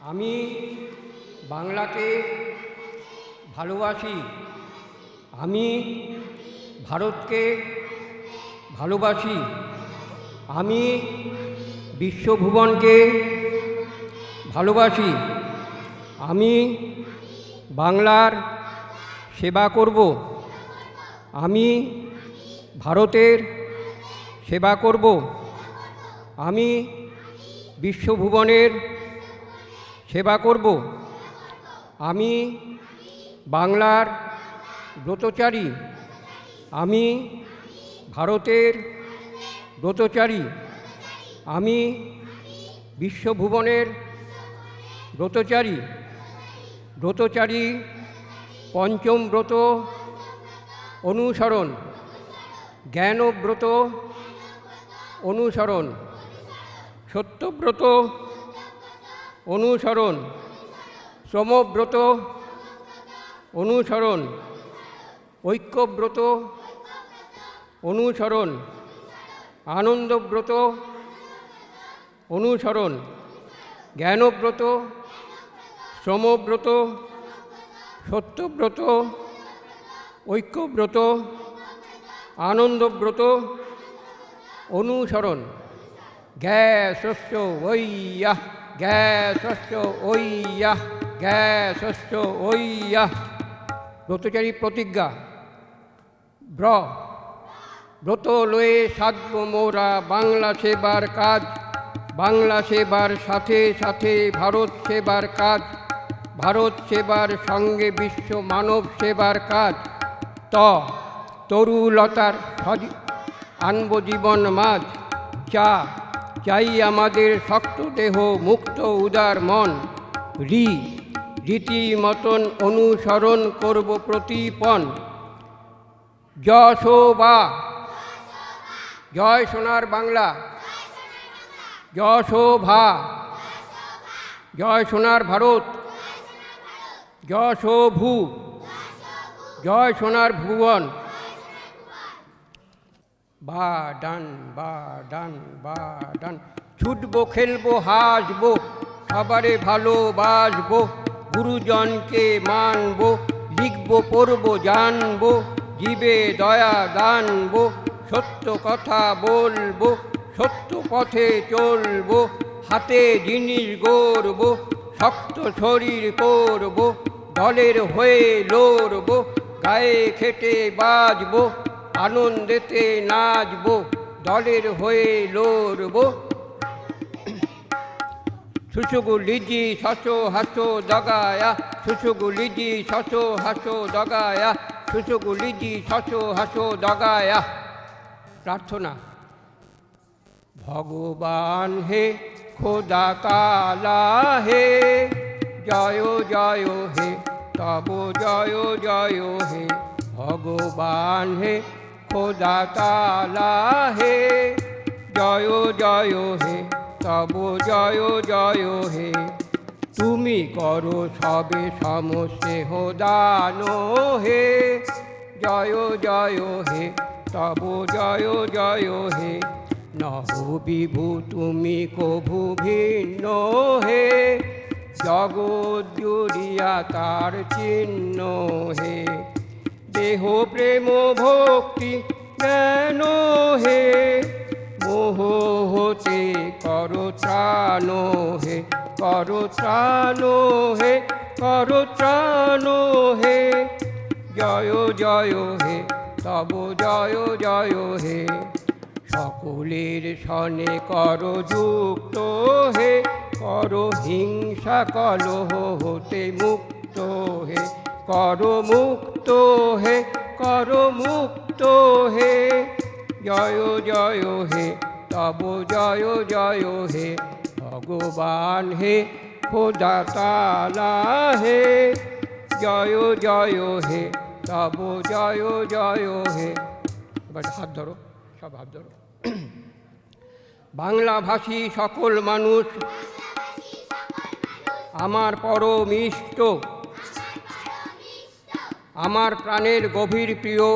আমি বাংলাকে ভালোবাসি, আমি ভারতকে ভালোবাসি, আমি বিশ্বভুবনকে ভালোবাসি, আমি বাংলার সেবা করব, আমি ভারতের সেবা করব, আমি বিশ্বভুবনের করব। আমি বাংলার ব্রতচারী। আমি ভারতের ব্রতচারী। আমি বিশ্বভুবনের ব্রতচারী। ব্রতচারী পঞ্চম ব্রত অনুসরণ। জ্ঞানব্রত অনুসরণ। সত্যব্রত অনুসরণ। সমব্রত, অনুসরণ। ঐক্যব্রত, অনুসরণ। আনন্দব্রত, অনুসরণ। জ্ঞানব্রত, সমব্রত। সত্যব্রত, ঐক্যব্রত। আনন্দব্রত, অনুসরণ। গ্যাসস্য ঐয়া গ্যাসস্য ঐয়া গ্যাসস্য ঐয়া। ব্রতচারী প্রতিজ্ঞা। ব্র ব্রত লয়ে সাধব মোরা বাংলা সেবার কাজ, বাংলা সেবার সাথে সাথে ভারত সেবার কাজ, ভারত সেবার সঙ্গে বিশ্ব মানব সেবার কাজ। ত, তরুলতার আনব জীবন মাঝ। চা চাই আমাদের শক্ত দেহ মুক্ত উদার মন রি রীতি মতন অনুসরণ করব প্রতিপন। যশোবা। জয় সোনার বাংলা। যশোভা। জয় সোনার ভারত। যশোভু। জয় সোনার ভুবন। বা ডান বা ডান বা ডান। ছুটবো, খেলব, হাসবো, সবারে ভালোবাসবো, গুরুজনকে মানবো, লিখব, পড়ব, জানব, জীবে দয়া দানবো, সত্য কথা বলব, সত্য পথে চলবো, হাতে জিনিস গড়বো, শক্ত শরীর করব, দলের হয়ে লড়বো, গায়ে খেটে বাজবো আনন্দেতে নাচবো, দলের হয়ে লড়বো। সুসুগু লিজি শশো হাসো দগায়া সুসুগু লিজি শশো হাসো দগায়া সুসুগু লিজি শশো হাসো দগায়া। প্রার্থনা। ভগবান হে, খোদা কালা হে, জয় জয়, হে, তব জয় জয়, হে, ভগবান হে খোদা তালা হে জয় জয় হে, তব জয় জয় হে। তুমি করো সবে সমস্নেহ দান হে, জয় জয় হে, তব জয় জয় হে। নহ বিভু, তুমি কভু ভিন্ন হে, জগৎ জুড়িয়া তার চিহ্ন হে। দেহ প্রেম ভক্তি, জ্ঞান হে। মোহ হতে কর ত্রাণ হে, কর ত্রাণ হে, কর ত্রাণ হে। জয় জয় হে, তব জয় জয় হে। সকলের সনে কর যুক্ত হে, কর হিংসা কলহ হতে মুক্ত হে। কর মুক্ত হে কর মুক্ত হে। জয় জয় হে, তব জয় জয় হে। ভগবান হে খোদা তালা হে। জয় জয় হে, তব জয় জয় হে। এবার হাত ধরো, সব হাত ধরো। বাংলাভাষী সকল মানুষ, আমার পরম ইষ্ট। আমার প্রাণের গভীর প্রিয়,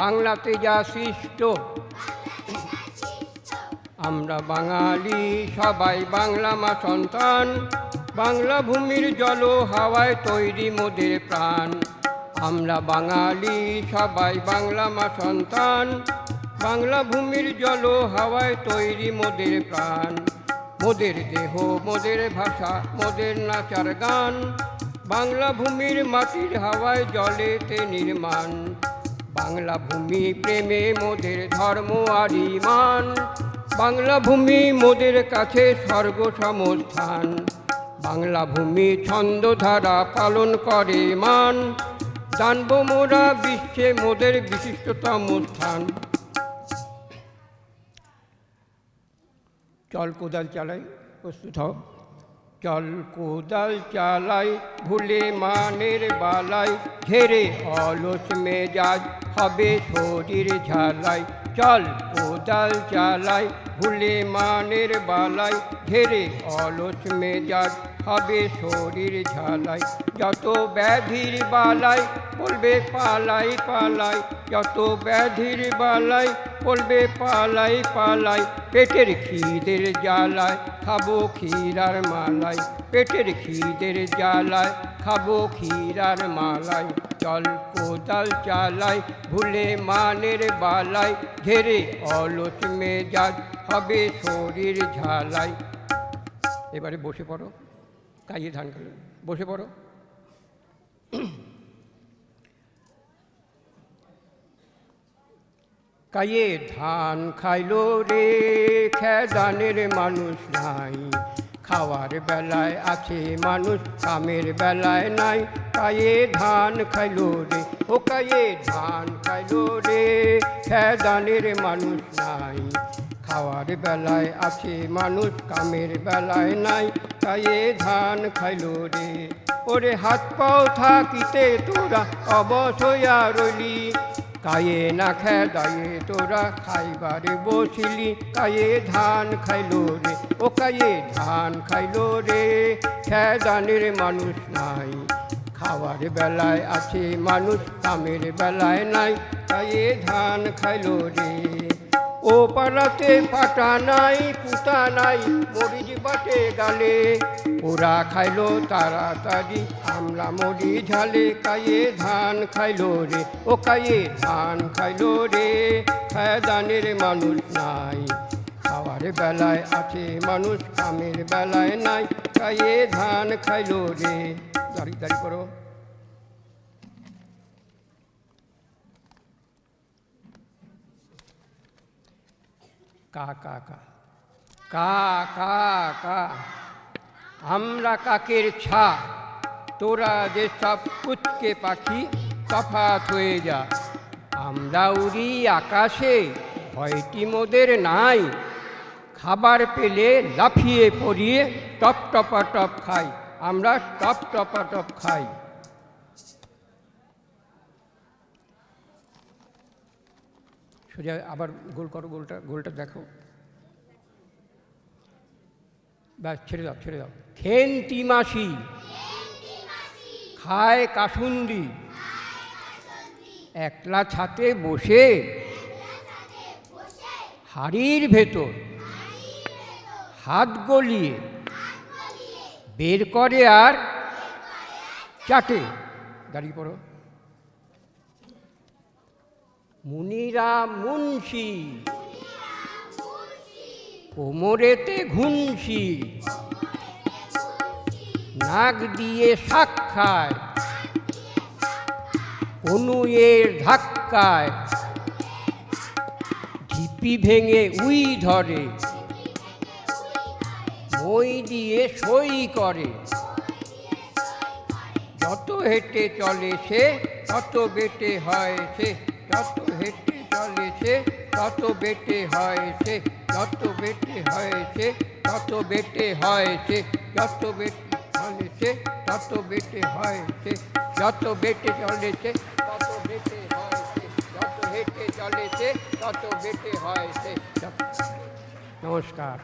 বাংলাতে যা সৃষ্ট, আমরা বাঙালি সবাই বাংলা মা সন্তান, বাংলা ভূমির জল হাওয়ায় তৈরি মোদের প্রাণ। আমরা বাঙালি সবাই বাংলা মা সন্তান, বাংলা ভূমির জল হাওয়ায় তৈরি মোদের প্রাণ। মোদের দেহ, মোদের ভাষা, মোদের নাচার গান বাংলা ভূমির মাটির হাওয়ায় জলে জলেতে নির্মাণ। বাংলা ভূমি প্রেমে মোদের ধর্ম আর ইমান বাংলা ভূমি মোদের কাছে স্বর্গ সমস্থান। বাংলা ভূমি ছন্দধারা পালন করে মান। জানব মোরা বিশ্বে মোদের বিশিষ্টতম স্থান। চল কোদাল চালাই, প্রস্তুত হও। চল কোদাল চালাই ভুলে মানের বালাই, ঘেরে অলস মেজাজ, হবে শরীর ঝালাই। চল কোদাল চালাই ভুলে মানের বালাই, ঘেরে অলস মেজাজ, হবে শরীর ঝালাই। যত ব্যাধির বালাই, বলবে পালাই পালাই। যত ব্যাধির বালাই বলবে, পালাই পালাই, পেটের খিদের জ্বালায় খাব ক্ষীরার মালাই। পেটের খিদের জ্বালায় খাব ক্ষীরার মালাই। চল কোদাল চালাই ভুলে মানের বালাই। ঘেরে অলস মেজাজ, হবে শরীর ঝালাই। এবারে বসে পড়ো কাইয়ে ধান বসে পড়ো। কায়ে ধান খাইলো রে? খেদানের মানুষ নাই। খাওয়ার বেলায় আছে মানুষ, কামের বেলায় নাই। কায়ে ধান খাইলো রে? ও কায়ে ধান খাইলো রে? খেদানের মানুষ নাই। খাওয়ার বেলায় আছে মানুষ, কামের বেলায় নাই। কায়ে ধান খাইলো রে? ওরে হাত পাও থাকিতে তোরা অবসয়া রইলি। কায়ে না খেদায়ে, তোরা খাইবারে বসিলি, কায়ে ধান খাইলো রে, ও কায়ে ধান খাইলো রে। খেদানের মানুষ নাই, খাওয়ার বেলায় আছে মানুষ, কামের বেলায় নাই, কায়ে ধান খাইলো রে। ও পালাতে পাটা নাই, পুতা নাই, মরিচ বাটে গালে। ওরা খাইলো তাড়াতাড়ি আমরা মরি ঝালে কায়ে ধান খাইলো রে, ও কায়ে ধান খাইলো রে। খায়দানের মানুষ নাই, খাওয়ার বেলায় আছে মানুষ, কামের বেলায় নাই কায়ে ধান খাইলো রে। দাঁড়ি দাঁড়ি করো। কা কা কা। কা কা কা। আমরা কাকের ছা? তোরা যে সব কুচকে পাখি তফাত হয়ে যা। আমরা উড়ি আকাশে, ভয়টি মোদের নাই। খাবার পেলে লাফিয়ে পড়িয়ে টপ টপা টপ খাই। আমরা টপ টপা টপ খাই। সোজা আবার গোল করো, গোলটা গোলটা দেখো ব্যাস, ছেড়ে দাও ছেড়ে দাও। খেন্তি মাসি। খায় কাসুন্দি। একলা ছাতে বসে। হাড়ির ভেতর। হাত গলিয়ে। বের করে আর চাটে। দাঁড়িয়ে পড়ো। মুনিরা মুন্সি। কোমরেতে ঘুনসি নাক দিয়ে শাক খায় কনুয়ের ধাক্কায়। ঢিপি ভেঙে উই ধরে। মই দিয়ে সই করে। যত হেঁটে চলে সে, তত বেটে হয় সে যত হেঁটে চলে তত বেটে হয়েছে, যত বেটে হয়েছে, তত বেটে হয়েছে, যত বেটে চলেছে, তত বেটে হয়েছে, যত বেটে চলেছে, তত বেটে হয়েছে, যত হেঁটে চলেছে, তত বেটে হয়েছে। নমস্কার।